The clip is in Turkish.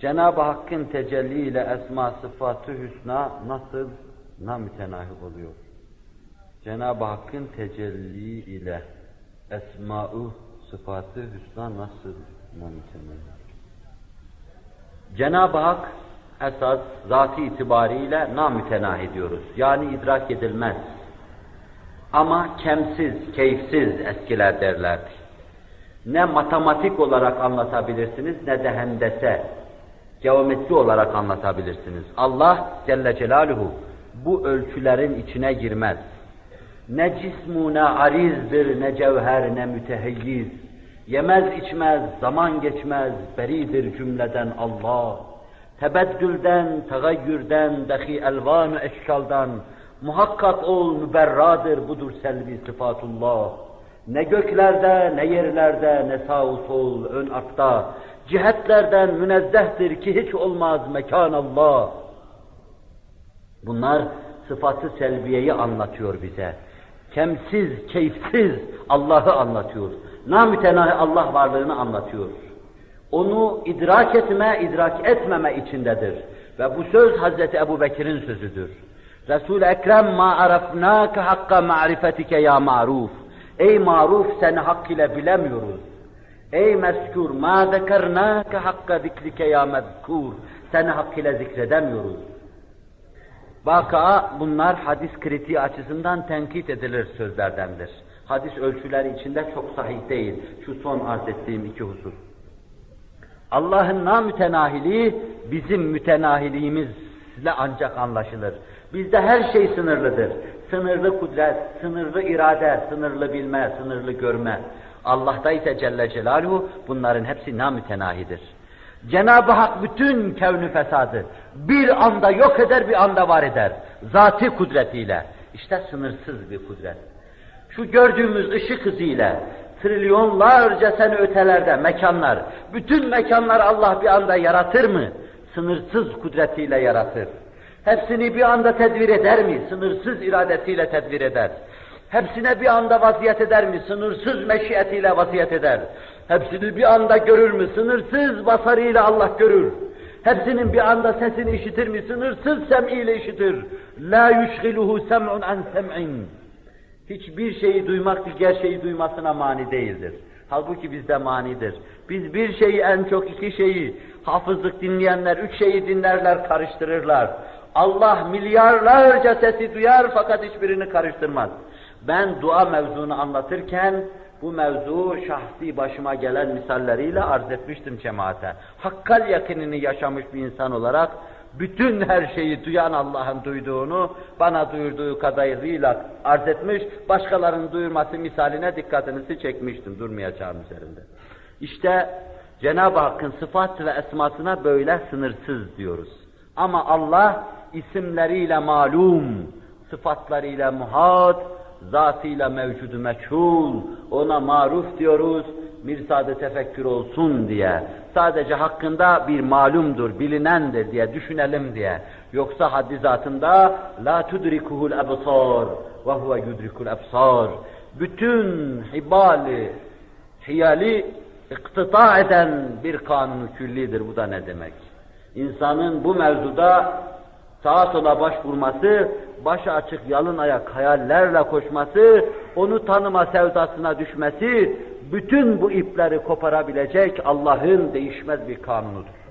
Cenab-ı Hakk'ın tecelliyle esma sıfatı hüsna nasıl namütenahi oluyor? Cenab-ı Hakk'ın tecelli ile esma-ı sıfatı hüsna nasıl namütenahi? Cenab-ı Hak esas zatı itibariyle namütenahi diyoruz. Yani idrak edilmez. Ama kemsiz, keyifsiz eskiler derlerdi. Ne matematik olarak anlatabilirsiniz ne de hendese, geometri olarak anlatabilirsiniz. Allah Celle Celaluhu bu ölçülerin içine girmez. Ne cismu ne arizdir, ne cevher ne müteheyyiz. Yemez içmez, zaman geçmez, beridir cümleden Allah. Tebeddülden, tegayyürden, dahi elvan eşkaldan, muhakkak ol müberradır budur selvi sıfatullah. Ne göklerde, ne yerlerde, ne sağ sol, ön arkta, cihetlerden münezzehtir ki hiç olmaz mekan Allah. Bunlar sıfatı selbiyeyi anlatıyor bize. Kemsiz, keyifsiz Allah'ı anlatıyor. Namütenahi Allah varlığını anlatıyor. Onu idrak etme, idrak etmeme içindedir. Ve bu söz Hazreti Ebu Bekir'in sözüdür. Resul-i Ekrem ma arafnâke hakka ma'rifetike ya maruf. Ey maruf seni hak ile bilemiyoruz. Ey mezkur ma zekernâke hakka zikrike ya mezkur. Seni hak ile zikredemiyoruz. Vaka bunlar hadis kritiği açısından tenkit edilir sözlerdendir. Hadis ölçüleri içinde çok sahih değil. Şu son arz ettiğim iki husus. Allah'ın namütenahiliği bizim mütenahiliğimizle ancak anlaşılır. Bizde her şey sınırlıdır. Sınırlı kudret, sınırlı irade, sınırlı bilme, sınırlı görme. Allah'ta ise Celle Celaluhu bunların hepsi namütenahidir. Cenab-ı Hak bütün kevnü fesadı bir anda yok eder, bir anda var eder. Zati kudretiyle. İşte sınırsız bir kudret. Şu gördüğümüz ışık hızıyla trilyonlarca sene ötelerde mekanlar, bütün mekanlar Allah bir anda yaratır mı? Sınırsız kudretiyle yaratır. Hepsini bir anda tedbir eder mi? Sınırsız iradesiyle tedbir eder. Hepsine bir anda vaziyet eder mi? Sınırsız meşiyetiyle vaziyet eder. Hepsini bir anda görür mü? Sınırsız basarıyla Allah görür. Hepsinin bir anda sesini işitir mi? Sınırsız sem'iyle işitir. La yushgiluhu sem'un an sem'in. Hiçbir şeyi duymak diğer şeyi duymasına mani değildir. Halbuki bizde manidir. Biz bir şeyi en çok iki şeyi, hafızlık dinleyenler üç şeyi dinlerler, karıştırırlar. Allah milyarlarca sesi duyar fakat hiçbirini karıştırmaz. Ben dua mevzunu anlatırken bu mevzu şahsi başıma gelen misalleriyle arz etmiştim cemaate. Hakkal yakinini yaşamış bir insan olarak bütün her şeyi duyan Allah'ın duyduğunu bana duyurduğu kadarıyla arz etmiş, başkalarının duyurması misaline dikkatinizi çekmiştim durmayacağım üzerinde. İşte Cenab-ı Hakk'ın sıfat ve esmasına böyle sınırsız diyoruz. Ama Allah isimleriyle malum, sıfatlarıyla muhat, zatıyla mevcudu meçhul, ona maruf diyoruz, mirsade tefekkür olsun diye. Sadece hakkında bir malumdur, bilinendir diye düşünelim diye. Yoksa haddi zatında la tudrikuhul ebsar ve huve yudrikul ebsar. Bütün hibali, hiyali iktita eden bir kanun küllidir. Bu da ne demek? İnsanın bu mevzuda sağa sola başvurması, başı açık yalın ayak hayallerle koşması, onu tanıma sevdasına düşmesi, bütün bu ipleri koparabilecek Allah'ın değişmez bir kanunudur.